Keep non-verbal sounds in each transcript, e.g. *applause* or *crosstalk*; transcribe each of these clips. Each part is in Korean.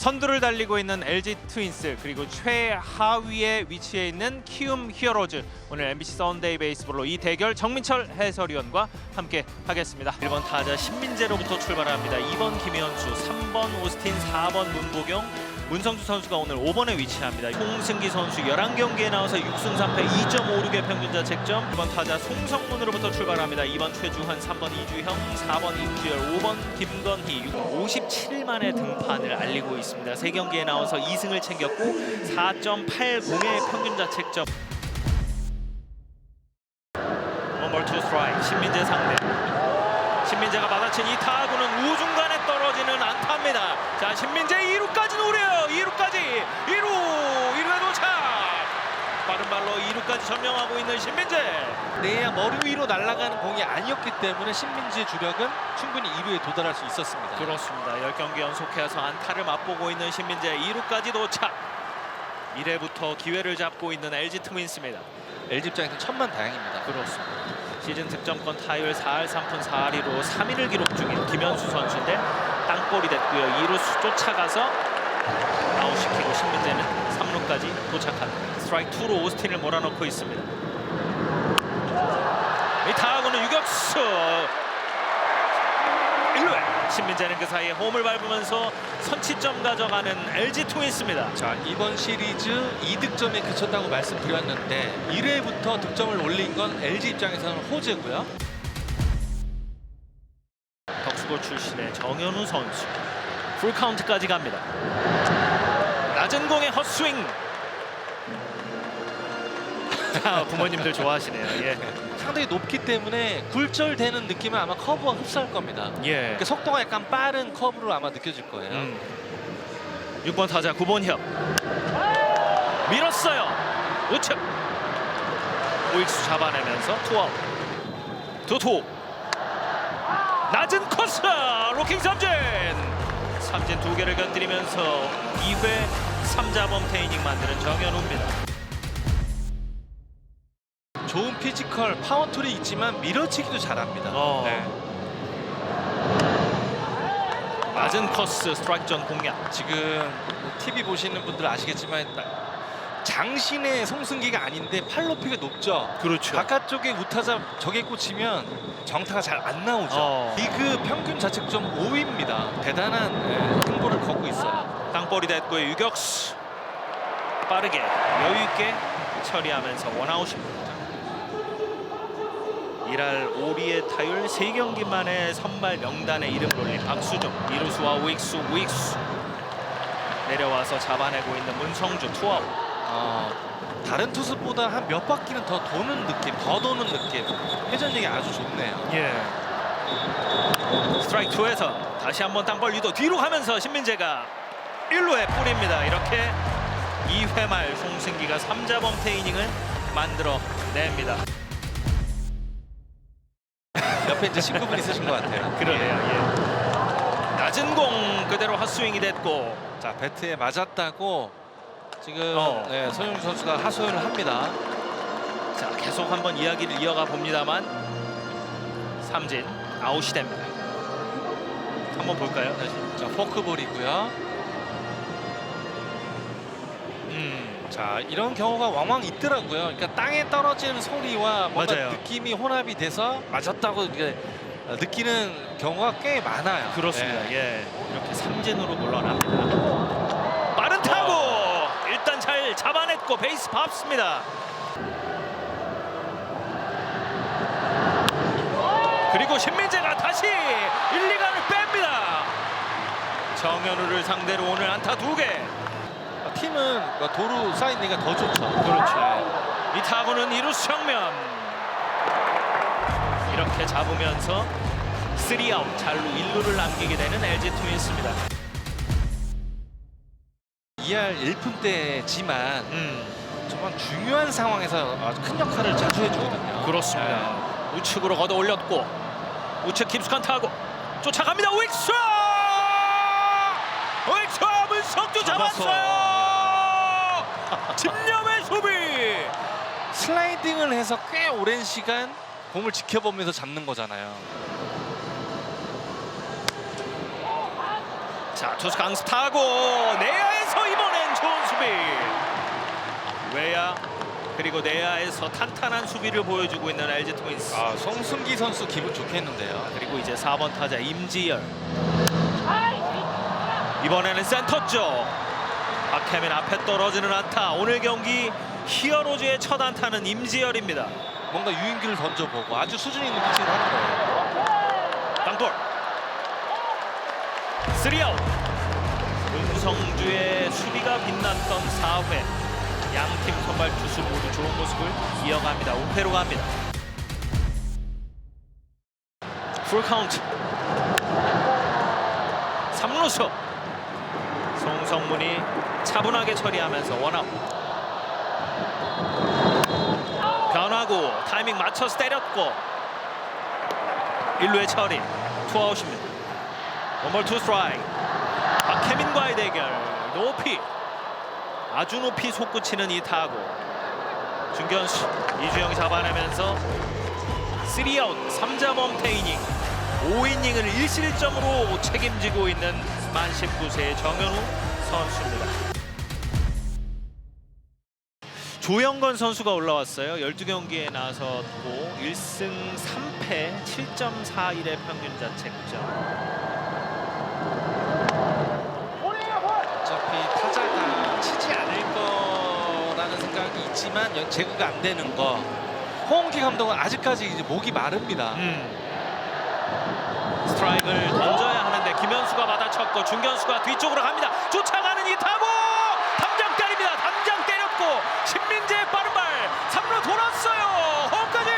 선두를 달리고 있는 LG 트윈스 그리고 최하위에 위치해 있는 키움 히어로즈 오늘 MBC 썬데이 베이스볼로 이 대결 정민철 해설위원과 함께 하겠습니다. 1번 타자 신민재로부터 출발합니다. 2번 김현수, 3번 오스틴, 4번 문보경, 문성주 선수가 오늘 5번에 위치합니다. 홍승기 선수 11경기에 나와서 6승 3패 2.56의 평균 자 책점. 1번 타자 송성문으로부터 출발합니다. 2번 최주환, 3번 이주형, 4번 임주열, 5번 김건희 57일 만에 등판을 알리고 있습니다. 3경기에 나와서 2승을 챙겼고 4.80의 평균 자 책점. 신민재가 받아친 이 타구는 우중간에 떨어지는 안타입니다. 자 신민재 2루까지 노려요. 2루까지 2루 2루에 도착. 빠른 발로 2루까지 점령하고 있는 신민재. 내야 머리 위로 날아가는 공이 아니었기 때문에 신민지의 주력은 충분히 2루에 도달할 수 있었습니다. 그렇습니다. 10경기 연속해서 안타를 맛보고 있는 신민재 2루까지 도착. 1회부터 기회를 잡고 있는 LG 트윈스입니다. LG 입장에서 천만 다행입니다. 그렇습니다. 시즌 득점권 타율 4할 3푼 4할이로 3위를 기록 중인 김현수 선수인데 땅볼이 됐고요. 2루수 쫓아가서 아웃시키고 신민재는 3루까지 도착합니다. 스트라이크 2로 오스틴을 몰아넣고 있습니다. 이 타구는 유격수 1루에 신민재는 그 사이에 홈을 밟으면서 선취점 가져가는 LG 트윈스입니다. 자 이번 시리즈 2득점에 그쳤다고 말씀드렸는데 1회부터 득점을 올린 건 LG 입장에서는 호재고요. 덕수고 출신의 정현우 선수 풀 카운트까지 갑니다. 낮은 공의 헛스윙. 자, *laughs* 부모님들 좋아하시네요. 예. 상당히 높기 때문에 굴절되는 느낌은 아마 커브가 흡수할 겁니다. 예. 그러니까 속도가 약간 빠른 커브로 아마 느껴질 거예요. 음. 6번 타자 구본혁 밀었어요. 우측 우익수 잡아내면서 투아웃 투투 낮은 코스 로킹 삼진 삼진 두 개를 건드리면서 2회 3자범 테이닝 만드는 정현우입니다. 좋은 피지컬, 파워 툴이 있지만 밀어치기도 잘합니다. 어. 네. 낮은 코스 스트라이크 존 공략 지금 TV 보시는 분들 아시겠지만 장신의 송승기가 아닌데 팔 높이가 높죠. 그렇죠. 바깥쪽에 우타자 저게 꽂히면 정타가 잘 안 나오죠. 어. 리그 평균 자책점 5위입니다. 대단한 예, 행보를 걷고 있어요. 땅볼이 됐고요 유격수 빠르게 여유 있게 처리하면서 원아웃입니다. 1할 5리의 타율 3경기 만에 선발 명단에 이름을 올린 박수종 이루수와 우익수 우익수 내려와서 잡아내고 있는 문성주 투아웃 어, 다른 투수보다 한 몇 바퀴는 더 도는 느낌, 더 도는 느낌. 회전력이 아주 좋네요. 예. 스트라이크 2에서 다시 한번 땅볼 유도 뒤로 가면서 신민재가 1루에 뿌립니다. 이렇게 2회 말 송승기가 3자범 테이닝을 만들어 냅니다. 옆에 이제 친구분 있으신 것 같아요. 그러네요. 예. 낮은 공 그대로 핫스윙이 됐고 자 배트에 맞았다고 지금 어. 네, 서영주 선수가 하소연을 합니다. 자 계속 한번 이야기를 이어가 봅니다만 삼진 아웃이 됩니다. 한번 볼까요? 다시. 자 포크볼이고요. 자 이런 경우가 왕왕 있더라고요. 그러니까 땅에 떨어지는 소리와 뭔가 맞아요. 느낌이 혼합이 돼서 맞았다고 이렇게 느끼는 경우가 꽤 많아요. 그렇습니다. 네. 예, 이렇게 삼진으로 물러납니다. 빠른 타구 일단 잘 잡아냈고 베이스 밟습니다. 그리고 신민재가 다시 1, 2간을 뺍니다. 정현우를 상대로 오늘 안타 두 개. 아, 팀은 뭐 도루 사인리가 더 좋죠. 그렇죠. 이 타구는 이루수 정면. 이렇게 잡으면서 3아웃 잘루 1루를 남기게 되는 LG 트윈스입니다. 2할 1푼 때지만 음. 정말 중요한 상황에서 아주 큰 역할을 자주 해주거든요. 그렇습니다. 우측으로 걷어 올렸고 우측 깊숙한 타구 쫓아갑니다. 우익수! 우 문성주 잡았어요. 집념의 수비. 슬라이딩을 해서 꽤 오랜 시간 공을 지켜보면서 잡는 거잖아요. 자 투수 강습 타고 내야에서 이번엔 좋은 수비 외야 그리고 내야에서 탄탄한 수비를 보여주고 있는 LG 트윈스 아, 송승기 선수 기분 좋겠는데요. 그리고 이제 4번 타자 임지열 이번에는 센터 쪽. 박혜민 앞에 떨어지는 안타. 오늘 경기 히어로즈의 첫 안타는 임지열입니다. 뭔가 유인기를 던져보고 아주 수준 있는 피칭을 하는 거예요. 땅볼. 3아웃. 윤성주의 수비가 빛났던 4회. 양팀 선발 투수 모두 좋은 모습을 이어갑니다. 5회로 갑니다. 풀 카운트. 3루수 송성문이 차분하게 처리하면서 원아웃. 변화구 타이밍 맞춰서 때렸고 1루의 처리. 투아웃입니다. 원볼 투 스트라이크 박혜민과의 대결. 높이. 아주 높이 솟구치는 이 타구. 중견수 이주영 잡아내면서 3아웃 3자 범퇴 이닝 5이닝을 1실점으로 책임지고 있는 만 19세의 정현우 선수입니다 조영건 선수가 올라왔어요 12경기에 나섰고 1승 3패 7.41의 평균 자책점 어차피 타자가 치지 않을 거라는 생각이 있지만 연- 제구가 안 되는 거. 홍기 감독은 아직까지 이제 목이 마릅니다. 음. 스트라이크를 던져야 하는데 김현수가 받아쳤고 중견수가 뒤쪽으로 갑니다. 쫓아가는 이 타구 담장 때립니다. 담장 때렸고 신민재의 빠른 발 3루 돌았어요. 홈까지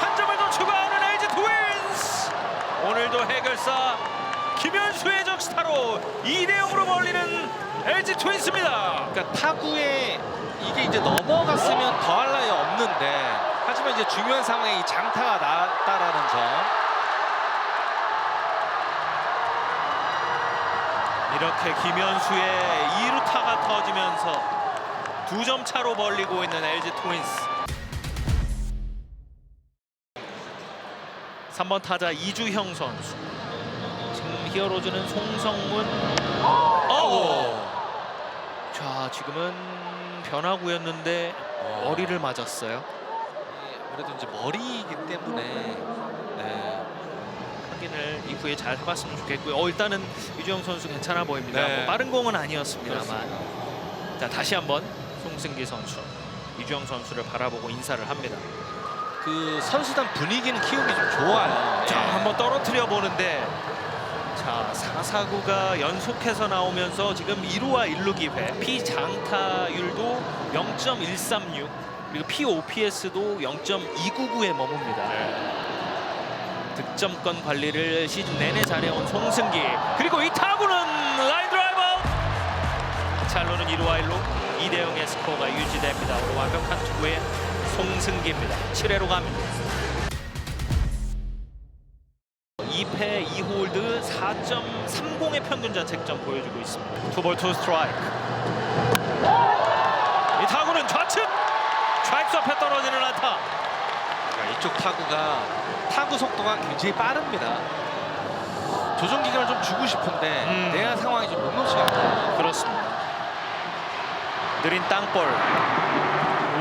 한 점을 더 추가하는 LG 트윈스. 오늘도 해결사 김현수의 적시타로 2대 0으로 벌리는 LG 트윈스입니다. 그러니까 타구에 이게 이제 넘어갔으면 더할 나위 없는데 하지만 이제 중요한 상황에 이 장타가 나왔다라는 점. 이렇게 김현수의 2루타가 터지면서 두 점 차로 벌리고 있는 LG 트윈스. 3번 타자 이주형 선수. 지금 히어로즈는 송성문. 어! 자, 지금은 변화구였는데 머리를 맞았어요. 예, 아무래도 이제 머리이기 때문에 네. 확인을 이후에 잘 해봤으면 좋겠고요. 어, 일단은 이주영 선수 괜찮아 보입니다. 네. 뭐 빠른 공은 아니었습니다만. 자 다시 한번 송승기 선수 이주영 선수를 바라보고 인사를 합니다. 그 선수단 분위기는 키움이 좀 좋아요. 자 예. 한번 떨어뜨려 보는데 자 4사구가 연속해서 나오면서 지금 1루와 1루 기회 피장타율도 0.136 그리고 POPS도 0.299에 머뭅니다. 득점권 관리를 시즌 내내 잘해온 송승기 그리고 이 타구는 라인 드라이브 찰로는 1루와 1루 2대 0의 스코어가 유지됩니다. 완벽한 투구의 송승기입니다. 7회로 갑니다. 2패 2홀드 4.30의 평균 자책점 보여주고 있습니다. 투볼 투 스트라이크. 이 타구는 좌측 좌익수 앞에 떨어지는 안타. 그러니까 이쪽 타구가 타구 속도가 굉장히 빠릅니다. 조정 기간을 좀 주고 싶은데 음. 내야 상황이 좀 녹록치가 않아요. 그렇습니다. 느린 땅볼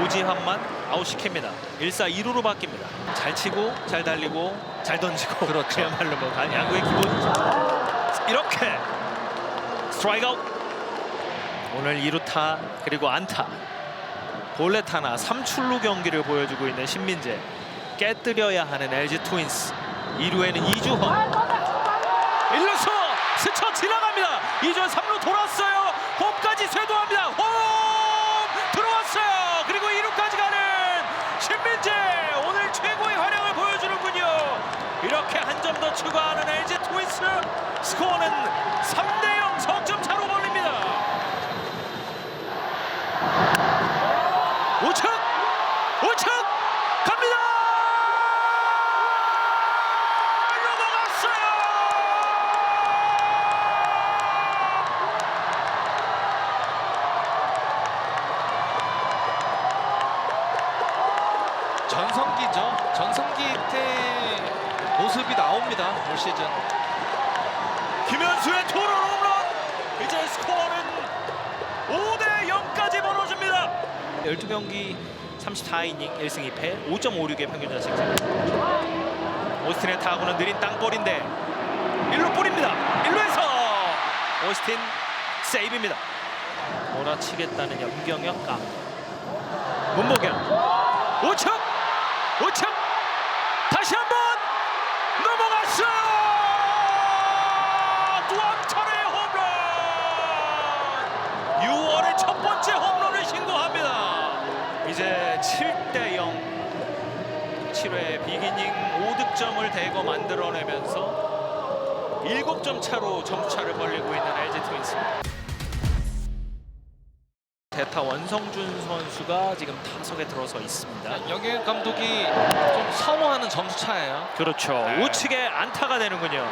오지환만 아웃시킵니다. 1사 2루로 바뀝니다. 잘 치고 잘 달리고 잘 던지고 *laughs* 그렇죠. 그야말로 뭐 야구의 기본이죠. 이렇게 스트라이크 아웃 오늘 2루타 그리고 안타 볼넷 하나 3출루 경기를 보여주고 있는 신민재 깨뜨려야 하는 LG 트윈스 2루에는 이주헌 1루수 스쳐 지나갑니다. 이주헌 3루 돌았어요. 홈까지 쇄도합니다. 홈 들어왔어요. 그리고 2루까지 가는 신민재 오늘 최고의 활약을 보여주는군요. 이렇게 한 점 더 추가하는 LG 트윈스 스코어는 3대 0 석점 차로 벌 전성기죠. 전성기 때 모습이 나옵니다. 올 시즌. 김현수의 투런 홈런. 이제 스코어는 5대 0까지 벌어집니다. 12경기 34이닝 1승 2패 5.56의 평균 자책. 오스틴의 타구는 느린 땅볼인데 1루 뿌립니다. 1루에서 오스틴 세이브입니다. 몰아치겠다는 염경혁 감. 문보경 우측 우측 다시 한번 한 차례의 홈런. 6월의 첫 번째 홈런을 신고합니다. 이제 7대 0. 7회 비기닝 5득점을 대거 만들어내면서 7점 차로 점차를 벌리고 있는 LG 트윈스입니다. 대타 원성준 선수가 지금 타석에 들어서 있습니다. 영일 감독이 좀 선호하는 점수 차예요. 그렇죠. 네. 우측에 안타가 되는군요.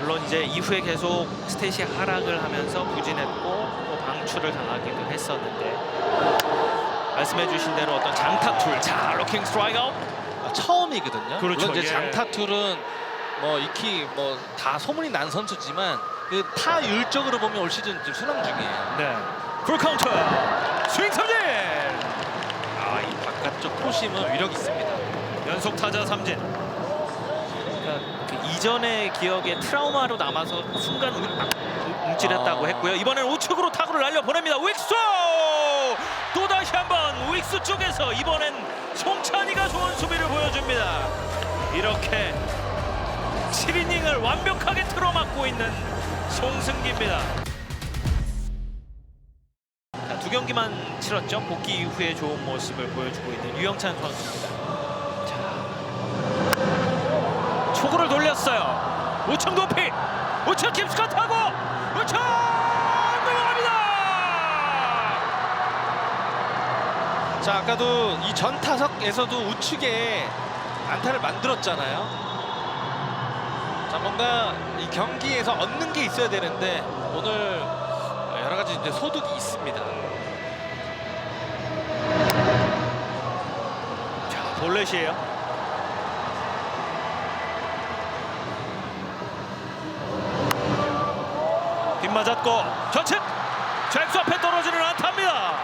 물론 이제 이후에 계속 스탯이 하락을 하면서 부진했고 또 방출을 당하기도 했었는데 말씀해주신 대로 어떤 장타툴, 자 로킹 스트라이크 아웃. 아, 처음이거든요. 그렇죠, 물론 이제 예. 장타툴은 뭐 익히 뭐 다 소문이 난 선수지만 그 타율적으로 보면 올 시즌 지금 순항 중이에요. 네. 풀 카운트. 스윙 삼진. 아이 바깥쪽 포심은 위력 있습니다. 연속 타자 삼진. 그러니까 그 이전의 기억에 트라우마로 남아서 순간 우- 아, 우- 움찔했다고 아. 했고요. 이번에는 우측으로 타구를 날려 보냅니다. 윅수 또 다시 한번 윅수 쪽에서 이번엔 송찬이가 좋은 수비를 보여줍니다. 이렇게 7이닝을 완벽하게 틀어막고 있는 송승기입니다. 경기만 치렀죠. 복귀 이후에 좋은 모습을 보여주고 있는 유영찬 선수입니다. 자, 초구를 돌렸어요. 우측 높이, 우측 깊숙한 타고, 우측 넘어갑니다. 자 아까도 이 전 타석에서도 우측에 안타를 만들었잖아요. 자 뭔가 이 경기에서 얻는 게 있어야 되는데 오늘 여러 가지 이제 소득이 있습니다. 볼넷이에요. 빗 맞았고 좌측 좌익수 앞에 떨어지는 안타입니다.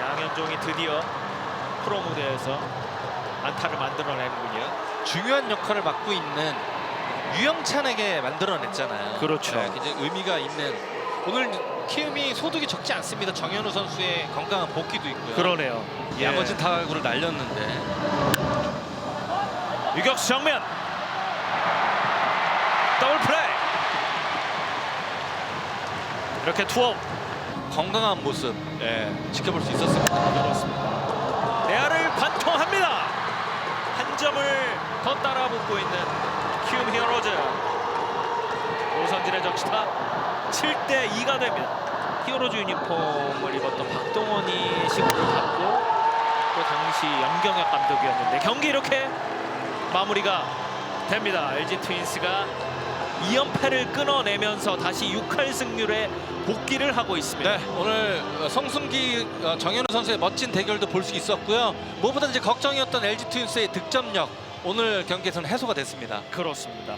양현종이 드디어 프로 무대에서 안타를 만들어내는군요. 중요한 역할을 맡고 있는 유영찬에게 만들어냈잖아요. 그렇죠. 네, 굉장히 의미가 있는 오늘 키움이 소득이 적지 않습니다. 정현우 선수의 건강한 복귀도 있고요. 그러네요. 예. 야머진 타구를 날렸는데 유격수 정면 더블 플레이 이렇게 투아웃 건강한 모습 예, 지켜볼 수 있었습니다. 그렇습니다. 대화를 관통합니다. 한 점을 더 따라붙고 있는 키움 히어로즈. 오선진의 적시타 7대 2가 됩니다. 히어로즈 유니폼을 입었던 박동원이 시구를 받고 또 당시 염경엽 감독이었는데 경기 이렇게 마무리가 됩니다. LG 트윈스가 2연패를 끊어내면서 다시 6할 승률에 복귀를 하고 있습니다. 네, 오늘 어, 성승기 어, 정현우 선수의 멋진 대결도 볼 수 있었고요. 무엇보다 이제 걱정이었던 LG 트윈스의 득점력 오늘 경기에서는 해소가 됐습니다. 그렇습니다.